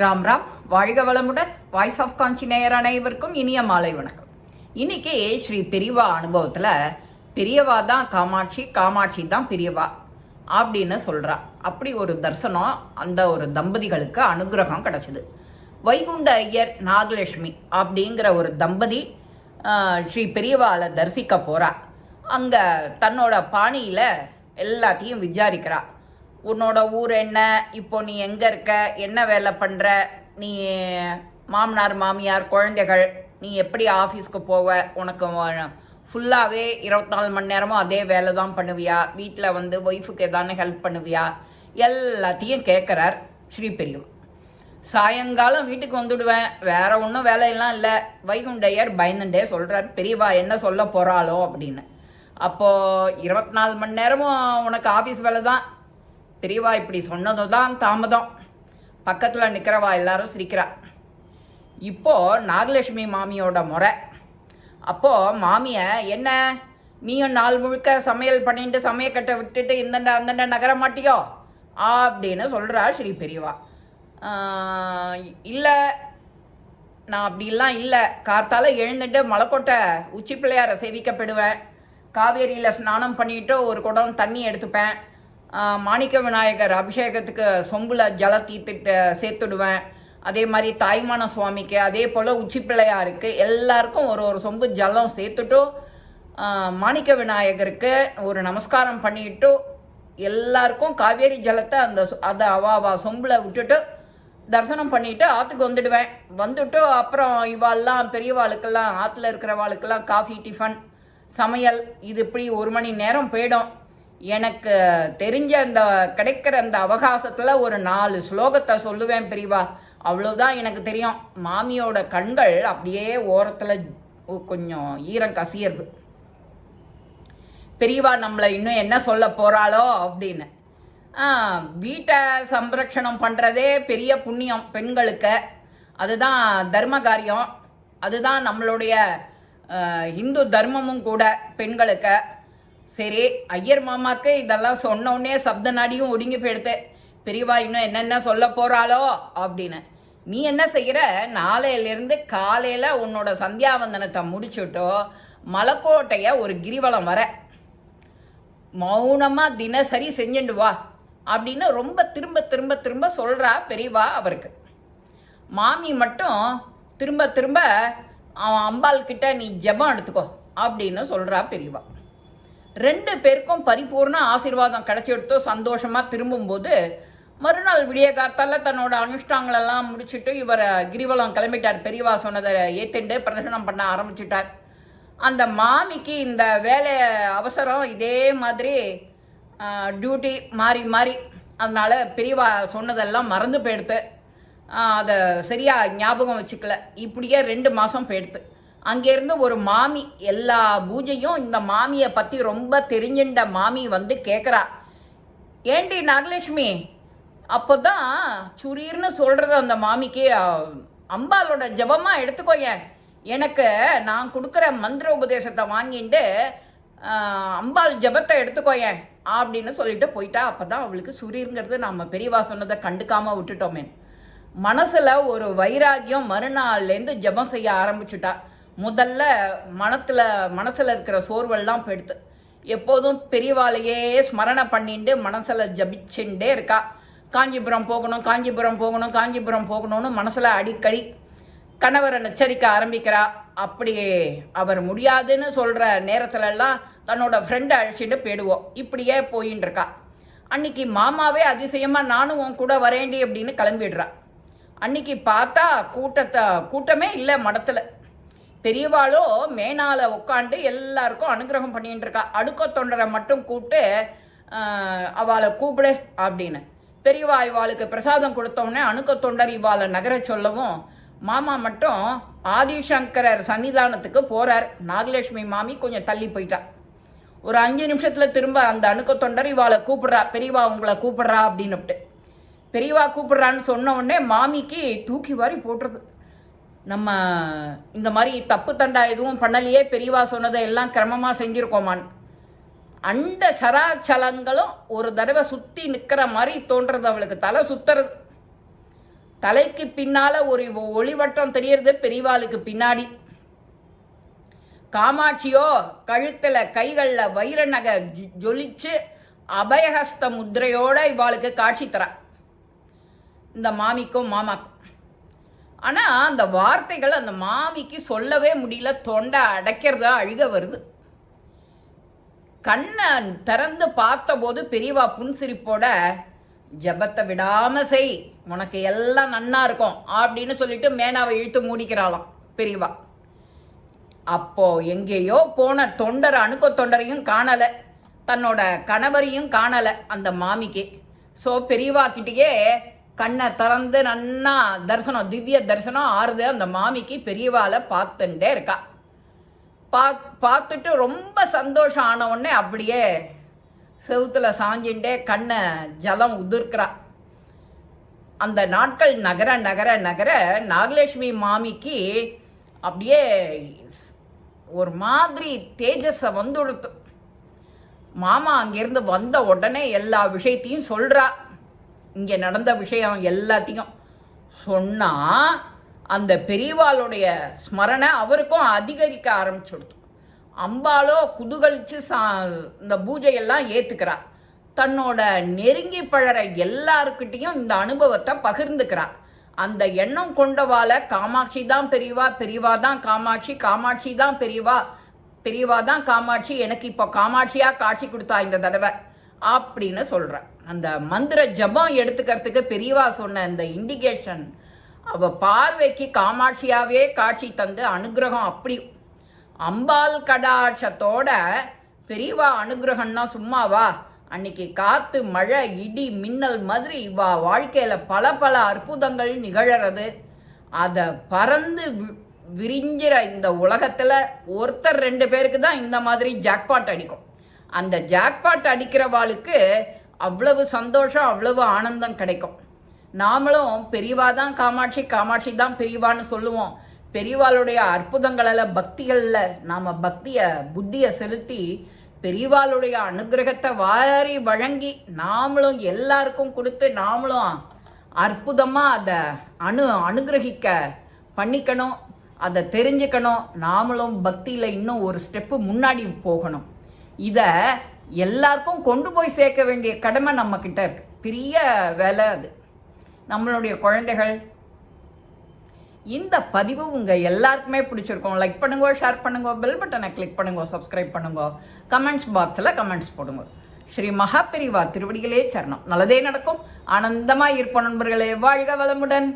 ராம் ராம் வாழ்க வளமுடன் voice of காஞ்சி நேயர் அனைவருக்கும் இனிய மாலை வணக்கம். இன்னைக்கு ஸ்ரீ பெரியவா அனுபவத்தில் பெரியவா தான் காமாட்சி காமாட்சி தான் பெரியவா அப்படின்னு சொல்கிறா அப்படி ஒரு தரிசனம் அந்த ஒரு தம்பதிகளுக்கு அனுகிரகம் கிடச்சிது. வைகுண்ட ஐயர் நாகலட்சுமி அப்படிங்கிற ஒரு தம்பதி ஸ்ரீ பெரியவாவில் தரிசிக்க போகிறா அங்கே தன்னோட பாணியில் எல்லாத்தையும் விசாரிக்கிறா. உன்னோட ஊர் என்ன? இப்போ நீ எங்கே இருக்க? என்ன வேலை பண்ணுற நீ மாமனார் மாமியார் குழந்தைகள் நீ எப்படி ஆஃபீஸ்க்கு போவ? உனக்கு ஃபுல்லாகவே இருபத்தி நாலு மணி நேரமும் அதே வேலை தான் பண்ணுவியா? வீட்டில் வந்து ஒய்ஃபுக்கு எதான ஹெல்ப் பண்ணுவியா? எல்லாத்தையும் கேட்குறார் ஸ்ரீ பெரியவா சாயங்காலம் வீட்டுக்கு வந்துடுவேன். வேற ஒன்றும் வேலையெல்லாம் இல்லை. வைகுண்டையர் பயந்துட்டே சொல்கிறார் பெரியவா என்ன சொல்ல போகிறாளோ அப்படின்னு. அப்போது இருபத்தி நாலு மணி நேரமும் உனக்கு ஆஃபீஸ் வேலை தான். பெரியவா இப்படி சொன்னதும் தான் தாமதம். பக்கத்தில் நிற்கிறவா எல்லாரும் சிரிக்கிறா. இப்போது நாகலட்சுமி மாமியோட முறை. அப்போது மாமியை என்ன? நீயும் நாள் முழுக்க சமையல் பண்ணிட்டு சமையக்கட்டை விட்டுட்டு இந்தண்ட அந்தண்ட நகர மாட்டியோ? அப்படின்னு சொல்கிறா ஸ்ரீ பெரியவா. இல்லை. நான் அப்படிலாம் இல்லை. கார்த்தால் எழுந்துட்டு மலைக்கோட்டை உச்சி பிள்ளையாரை சேவிக்கப்படுவேன். காவேரியில் ஸ்நானம் பண்ணிட்டு ஒரு குடம் தண்ணி எடுத்துப்பேன். மாணிக்க விநாயகர் அபிஷேகத்துக்கு சொம்பில் ஜல தீர்த்துட்டு சேர்த்துடுவேன். அதே மாதிரி தாய்மான சுவாமிக்கு அதே போல் உச்சி இருக்குது எல்லாருக்கும் ஒரு ஒரு சொம்பு ஜலம் சேர்த்துட்டு மாணிக்க விநாயகருக்கு ஒரு நமஸ்காரம் பண்ணிட்டு எல்லாருக்கும் காவேரி ஜலத்தை அந்த அதை அவாவா சொம்பில் விட்டுட்டு தரிசனம் பண்ணிட்டு ஆற்றுக்கு வந்துடுவேன். வந்துட்டு அப்புறம் இவாள்லாம் பெரியவாளுக்கெல்லாம் ஆற்றுல இருக்கிறவாளுக்கெல்லாம் காஃபி டிஃபன் சமையல் இது இப்படி ஒரு மணி நேரம் போயிடும். எனக்கு தெரிஞ்ச அந்த கிடைக்கிற அந்த அவகாசத்தில் ஒரு நாலு ஸ்லோகத்தை சொல்லுவேன் பிரிவா. அவ்வளோதான் எனக்கு தெரியும். மாமியோட கண்கள் அப்படியே ஓரத்தில் கொஞ்சம் ஈரம் கசியறது. பெரியவா நம்மளை இன்னும் என்ன சொல்ல போகிறாளோ அப்படின்னு. வீட்டை சம்ரக்ஷணம் பண்ணுறதே பெரிய புண்ணியம் பெண்களுக்கு. அதுதான் தர்ம காரியம் அதுதான் நம்மளுடைய இந்து தர்மமும் கூட பெண்களுக்கு. சரி ஐயர் மாமாக்கு இதெல்லாம் சொன்னோடனே சப்த நாடியும் ஒடுங்கி போயிடுத்து பெரியவா இன்னும் என்னென்ன சொல்ல போகிறாளோ அப்படின்னு. நீ என்ன செய்கிற நாளையிலேருந்து காலையில் உன்னோட சந்தியாவந்தனத்தை முடிச்சுட்டோ மலக்கோட்டையை ஒரு கிரிவலம் வர. மௌனமாக தினசரி செஞ்சுண்டு வா அப்படின்னு ரொம்ப திரும்ப திரும்ப திரும்ப சொல்கிறா பெரியவா அவருக்கு. மாமி மட்டும் திரும்ப திரும்ப அவன் அம்பாள் கிட்ட நீ ஜெபம் எடுத்துக்கோ அப்படின்னு சொல்கிறா பெரியவா ரெண்டு பேருக்கும் பரிபூர்ண ஆசீர்வாதம் கிடைச்சிடுத்து சந்தோஷமாக திரும்பும்போது மறுநாள் விடிய காத்தால தன்னோட அனுஷ்டாங்களெல்லாம் முடிச்சுட்டு இவர் கிரிவலம் கிளம்பிட்டார். பெரியவா சொன்னதை ஏத்துண்டு பிரதர்ஷனம் பண்ண ஆரம்பிச்சிட்டார். அந்த மாமிக்கு இந்த வேலை அவசரம் இதே மாதிரி டியூட்டி மாறி மாறி. அதனால் பெரியவா சொன்னதெல்லாம் மறந்து போயிடுத்து. அதை சரியாக ஞாபகம் வச்சுக்கல. இப்படியே ரெண்டு மாதம் போயிடுத்து. அங்கேருந்து ஒரு மாமி எல்லா பூஜையும் இந்த மாமியை பற்றி ரொம்ப தெரிஞ்சின்ற மாமி வந்து கேட்குறா ஏண்டி நாகலட்சுமி அப்போ தான் சுரீர்னு சொல்கிறது அந்த மாமிக்கு அம்பாலோட அம்பாளோட ஜபமாக எடுத்துக்கோயேன் எனக்கு நான் கொடுக்குற மந்திர உபதேசத்தை வாங்கிட்டு அம்பாள் ஜபத்தை எடுத்துக்கோயேன் அப்படின்னு சொல்லிட்டு போயிட்டா. அப்போ தான் அவளுக்கு சுரீருங்கிறது நம்ம பெரியவா சொன்னதை கண்டுக்காமல் விட்டுட்டோமே. மனசில் ஒரு வைராக்கியம் மறுநாள்லேருந்து ஜெபம் செய்ய ஆரம்பிச்சுட்டா. முதல்ல மனத்தில் மனசில் இருக்கிற சோர்வெல்லாம் போயிடுத்து எப்போதும் பெரியவாளையே ஸ்மரணை பண்ணிட்டு மனசில் ஜபிச்சுட்டே இருக்கா. காஞ்சிபுரம் போகணும் காஞ்சிபுரம் போகணும் காஞ்சிபுரம் போகணும்னு மனசில் அடிக்கடி கணவரை நச்சரிக்க ஆரம்பிக்கிறா. அப்படி அவர் முடியாதுன்னு சொல்கிற நேரத்துலலாம் தன்னோட ஃப்ரெண்டை அழைச்சிட்டு போயிடுவோம் இப்படியே போயின்னு இருக்கா அன்னைக்கு மாமாவே அதிசயமாக நானும் உன் கூட வரேண்டி அப்படின்னு கிளம்பிடுறா. அன்னைக்கு பார்த்தா கூட்டத்தை கூட்டமே இல்லை மடத்தில். பெரியவாளோ மேனால உட்காந்து எல்லாருக்கும் அனுகிரகம் பண்ணிட்டு இருக்கா அடுக்க தொண்டரை மட்டும் கூப்பிட்டு அவளை கூப்பிடு அப்படின்னு. பெரியவா இவாளுக்கு பிரசாதம் கொடுத்தோடனே அணுக்க தொண்டர் இவாளை நகர சொல்லவும் மாமா மட்டும் ஆதிசங்கரர் சன்னிதானத்துக்கு போறார். நாகலட்சுமி மாமி கொஞ்சம் தள்ளி போயிட்டா. ஒரு அஞ்சு நிமிஷத்துல திரும்ப அந்த அணுக்க தொண்டர் இவாளை கூப்பிடுறா. பெரியவா உங்களை கூப்பிடுறா அப்படின்னுட்டு பெரியவா கூப்பிடுறான்னு சொன்ன உடனே மாமிக்கு தூக்கி வாரி போட்டுறது நம்ம இந்த மாதிரி தப்பு தண்டா எதுவும் பண்ணலையே பெரியவா சொன்னதை எல்லாம் கிரமமாக செஞ்சுருக்கோமான்னு அண்ட சராச்சலங்களும் ஒரு தடவை சுற்றி நிற்கிற மாதிரி தோன்றது அவளுக்கு. தலை சுத்துறது. தலைக்கு பின்னால் ஒரு ஒளிவட்டம் தெரியறது பெரியவாளுக்கு பின்னாடி. காமாட்சியோ கழுத்தில் கைகளில் வைர நகை ஜொ- ஜொலிச்சு அபயஹஸ்த முத்திரையோட இவாளுக்கு காட்சி தரா. இந்த மாமிக்கும் மாமாக்கும். ஆனால் அந்த வார்த்தைகள் அந்த மாமிக்கு சொல்லவே முடியல. தொண்டை அடைக்கிறதா அழுக வருது. கண்ணை திறந்து பார்த்தபோது பெரியவா புன்சிரிப்போட ஜபத்தை விடாமல் செய். உனக்கு எல்லாம் நன்னா இருக்கும். அப்படின்னு சொல்லிட்டு மேனாவை இழுத்து மூடிக்கிறாளாம் பெரியவா. அப்போ எங்கேயோ போன தொண்டர் அணுக்க தொண்டரையும் காணலை. தன்னோட கணவரையும் காணலை அந்த மாமிக்கு. ஸோ பெரியவா கிட்டேயே கண்ணை திறந்து நன்னா தரிசனம் திவ்ய தரிசனம் ஆறுது அந்த மாமிக்கு பெரியவாளை பார்த்துட்டே இருக்கா. பா பார்த்துட்டு ரொம்ப சந்தோஷம் ஆன உடனே அப்படியே செவுத்துல சாஞ்சின்ண்டே கண்ணை ஜலம் உதிர்க்கிறா. அந்த நாட்கள் நகர நகர நகர நாகலட்சுமி மாமிக்கு அப்படியே ஒரு மாதிரி தேஜஸை வந்துடுத்து. மாமா அங்கேருந்து வந்த உடனே எல்லா விஷயத்தையும் சொல்கிறா இங்கே நடந்த விஷயம் எல்லாத்தையும் சொன்னால் அந்த பெரியவாளுடைய ஸ்மரணை அவருக்கும் அதிகரிக்க ஆரம்பிச்சுடுத்து அம்பாலோ குதூகலிச்சு சா இந்த பூஜையெல்லாம் ஏற்றுக்கிறார் தன்னோட நெருங்கி பழற எல்லாருக்கிட்டேயும் இந்த அனுபவத்தை பகிர்ந்துக்கிறார் அந்த எண்ணம் கொண்டவால காமாட்சி தான் பெரியவா பெரியவா தான் காமாட்சி காமாட்சி தான் பெரியவா பெரியவா தான் காமாட்சி எனக்கு இப்போ காமாட்சியாக காட்சி கொடுத்தா இந்த தடவை. அப்படின்னு சொல்கிறேன் அந்த மந்திர ஜபம் எடுத்துக்கிறதுக்கு பெரியவா சொன்ன இந்த இண்டிகேஷன் அவ பார்வைக்கு காமாட்சியாகவே காட்சி தந்து அனுகிரகம் அப்படி. அம்பாள் கடாட்சத்தோட பெரியவா அனுகிரகம்னா சும்மாவா? அன்னைக்கு காற்று மழை இடி மின்னல் மாதிரி இவா வாழ்க்கையில் பல பல அற்புதங்கள் நிகழறது. அதை பறந்து விரிஞ்சிற இந்த உலகத்தில் ஒருத்தர் ரெண்டு பேருக்கு தான் இந்த மாதிரி ஜாக்பாட் அடிக்கும். அந்த ஜாக்பாட் அடிக்கிறவாளுக்கு அவ்வளவு சந்தோஷம் அவ்வளவு ஆனந்தம் கிடைக்கும். நாமளும் பெரியவா தான் காமாட்சி காமாட்சி தான் பெரியவான்னு சொல்லுவோம். பெரியவாளுடைய அற்புதங்களில் பக்திகளில் நாம் பக்தியை புத்தியை செலுத்தி பெரியவாளுடைய அனுகிரகத்தை வாரி வழங்கி நாமளும் எல்லாருக்கும் கொடுத்து நாமளும் அற்புதமாக அதை அணு அனுகிரகிக்க பண்ணிக்கணும். அதை தெரிஞ்சுக்கணும். நாமளும் பக்தியில் இன்னும் ஒரு ஸ்டெப்பு முன்னாடி போகணும். இதை எல்லாருக்கும் கொண்டு போய் சேர்க்க வேண்டிய கடமை நம்ம கிட்ட இருக்கு. பெரிய வேலை அது. நம்மளுடைய குழந்தைகள். இந்த பதிவு உங்கள் எல்லாருக்குமே பிடிச்சிருக்கோம். லைக் பண்ணுங்க ஷேர் பண்ணுங்க பெல் பட்டனை கிளிக் பண்ணுங்க சப்ஸ்கிரைப் பண்ணுங்க. கமெண்ட்ஸ் பாக்ஸில் கமெண்ட்ஸ் போடுங்க. ஸ்ரீ மகாபெரிவா திருவடிகளே சரணம். நல்லதே நடக்கும். ஆனந்தமாக இருப்போம் நண்பர்களே. வாழ்க வளமுடன்.